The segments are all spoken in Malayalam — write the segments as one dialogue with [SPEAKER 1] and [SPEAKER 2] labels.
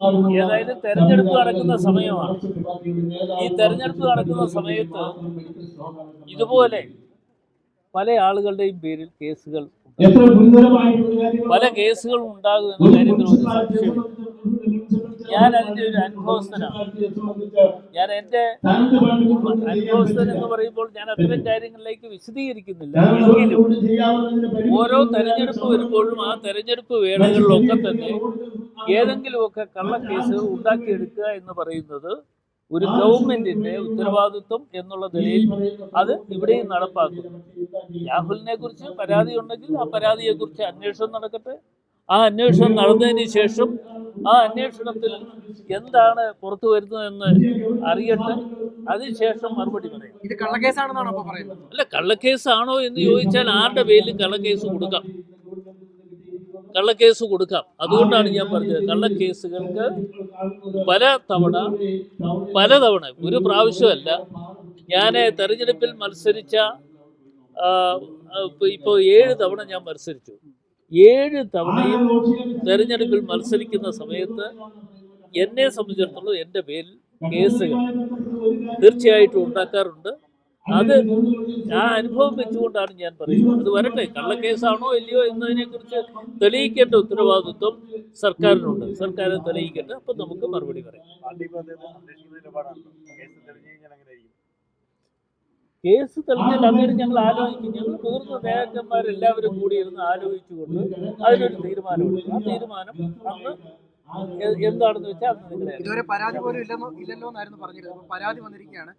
[SPEAKER 1] ഏതായാലും തെരഞ്ഞെടുപ്പ് നടക്കുന്ന സമയമാണ്. ഈ തെരഞ്ഞെടുപ്പ് നടക്കുന്ന സമയത്ത് ഇതുപോലെ പല ആളുകളുടെയും പേരിൽ കേസുകൾ പല കേസുകളും ഉണ്ടാകും എന്ന കാര്യത്തിൽ ഒരു സംശയമില്ല ഞാൻ അതിന്റെ ഒരു അനുഭവസ്ഥനാണ് ഞാൻ എന്റെ അനുഭവസ്ഥൻ എന്ന് പറയുമ്പോൾ ഞാൻ അത്തരം കാര്യങ്ങളിലേക്ക് വിശദീകരിക്കുന്നില്ല. എങ്കിലും ഓരോ തെരഞ്ഞെടുപ്പ് വരുമ്പോഴും ആ തെരഞ്ഞെടുപ്പ് വേളകളിലൊക്കെ തന്നെ ഏതെങ്കിലുമൊക്കെ കള്ളക്കേസ് ഉണ്ടാക്കിയെടുക്കുക എന്ന് പറയുന്നത് ഒരു ഗവൺമെന്റിന്റെ ഉത്തരവാദിത്വം എന്നുള്ള നിലയിൽ അത് ഇവിടെയും നടപ്പാക്കും. രാഹുലിനെ കുറിച്ച് പരാതി ഉണ്ടെങ്കിൽ ആ പരാതിയെ കുറിച്ച് അന്വേഷണം നടക്കട്ടെ. ആ അന്വേഷണം നടന്നതിന് ശേഷം ആ അന്വേഷണത്തിൽ എന്താണ് പുറത്തു വരുന്നതെന്ന് അറിയട്ടെ. അതിനുശേഷം മറുപടി പറയാം.
[SPEAKER 2] ഇത് കള്ളക്കേസാണെന്നാണോ പറയുന്നത്?
[SPEAKER 1] അല്ല കള്ളക്കേസാണോ എന്ന് ചോദിച്ചാൽ ആരുടെ പേരിൽ കള്ളക്കേസ് കൊടുക്കാം. കള്ളക്കേസ് കൊടുക്കാം. അതുകൊണ്ടാണ് ഞാൻ പറഞ്ഞത് കള്ളക്കേസുകൾക്ക് പല തവണ പലതവണ ഒരു പ്രാവശ്യമല്ല ഞാൻ തെരഞ്ഞെടുപ്പിൽ മത്സരിച്ച ഇപ്പോൾ ഏഴ് തവണ ഞാൻ മത്സരിച്ചു. ഏഴ് തവണയും തെരഞ്ഞെടുപ്പിൽ മത്സരിക്കുന്ന സമയത്ത് എന്നെ സംബന്ധിച്ചിടത്തോളം എന്റെ പേരിൽ കേസുകൾ തീർച്ചയായിട്ടും ഉണ്ടാക്കാറുണ്ട്. അത് ആ അനുഭവം വെച്ചുകൊണ്ടാണ് ഞാൻ പറയുന്നത്. അത് വരട്ടെ. കള്ളക്കേസാണോ ഇല്ലയോ എന്നതിനെ കുറിച്ച് തെളിയിക്കേണ്ട ഉത്തരവാദിത്വം സർക്കാരിനുണ്ട്. സർക്കാർ തെളിയിക്കട്ടെ. അപ്പം നമുക്ക് മറുപടി പറയാം. കേസ് തെളിഞ്ഞാൽ അന്നേരം ഞങ്ങൾ ആലോചിക്കും. ഞങ്ങൾ മുതിർന്ന നേതാക്കന്മാരെല്ലാവരും കൂടി ഇരുന്ന് ആലോചിച്ചുകൊണ്ട് അതിനൊരു തീരുമാനമുണ്ട് ആ തീരുമാനം അന്ന് എന്താണെന്ന് വെച്ചാൽ
[SPEAKER 2] ഇതുവരെ പരാതി പോലും ഇല്ലെന്നോ ഇല്ലല്ലോ എന്നായിരുന്നു പറഞ്ഞിരുന്നത്. പരാതി വന്നിരിക്കുകയാണ്.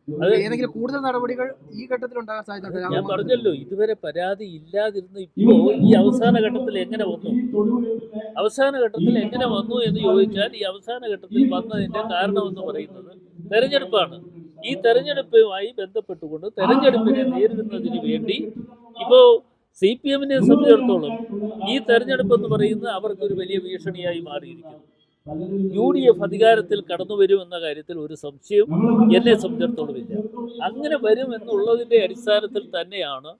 [SPEAKER 2] ഏതെങ്കിലും കൂടുതൽ നടപടികൾ ഈ ഘട്ടത്തിൽ ഉണ്ടാകാൻ സാധ്യത
[SPEAKER 1] ഞാൻ പറഞ്ഞല്ലോ ഇതുവരെ പരാതി ഇല്ലാതിരുന്ന ഇപ്പോ ഈ അവസാന ഘട്ടത്തിൽ എങ്ങനെ വന്നു? അവസാന ഘട്ടത്തിൽ എങ്ങനെ വന്നു എന്ന് ചോദിച്ചാൽ ഈ അവസാന ഘട്ടത്തിൽ വന്നതിന്റെ കാരണം എന്ന് പറയുന്നത് തെരഞ്ഞെടുപ്പാണ്. ഈ തെരഞ്ഞെടുപ്പുമായി ബന്ധപ്പെട്ടുകൊണ്ട് തെരഞ്ഞെടുപ്പിനെ നേരിടുന്നതിന് വേണ്ടി ഇപ്പോ സി പി എമ്മിനെ സംബന്ധിച്ചിടത്തോളം ഈ തെരഞ്ഞെടുപ്പ് എന്ന് പറയുന്നത് അവർക്കൊരു വലിയ ഭീഷണിയായി മാറിയിരിക്കുന്നു. യു ഡി എഫ് അധികാരത്തിൽ കടന്നു വരുമെന്ന കാര്യത്തിൽ ഒരു സംശയം എന്നെ സംബന്ധിച്ചിടത്തോളം ഇല്ല. അങ്ങനെ വരും എന്നുള്ളതിന്റെ അടിസ്ഥാനത്തിൽ തന്നെയാണ്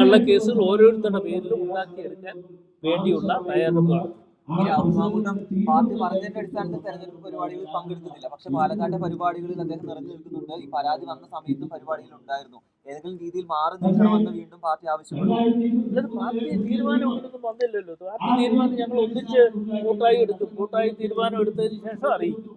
[SPEAKER 1] കള്ളക്കേസുകൾ ഓരോരുത്തരുടെ പേരിലും ഉണ്ടാക്കിയെടുക്കാൻ വേണ്ടിയുള്ള തയ്യാറെടുപ്പാണ്.
[SPEAKER 3] ഈ പാർട്ടി പറഞ്ഞതിന്റെ അടിസ്ഥാനത്തിൽ തെരഞ്ഞെടുപ്പ് പരിപാടികളിൽ പങ്കെടുക്കുന്നില്ല പക്ഷെ പാലക്കാട്ടെ പരിപാടികളിൽ അദ്ദേഹം നിറഞ്ഞു നിൽക്കുന്നുണ്ട് ഈ പരാതി വന്ന സമയത്തും പരിപാടിയിൽ ഉണ്ടായിരുന്നു. ഏതെങ്കിലും രീതിയിൽ മാറി നിൽക്കണമെന്ന് വീണ്ടും പാർട്ടി ആവശ്യപ്പെടുന്നു
[SPEAKER 1] പാർട്ടി തീരുമാനം ഒന്നും വന്നില്ലല്ലോ. പാർട്ടി തീരുമാനം ഞങ്ങൾ ഒന്നിച്ച് കൂട്ടായി എടുക്കും കൂട്ടായി തീരുമാനം എടുത്തതിന് ശേഷം അറിയിക്കും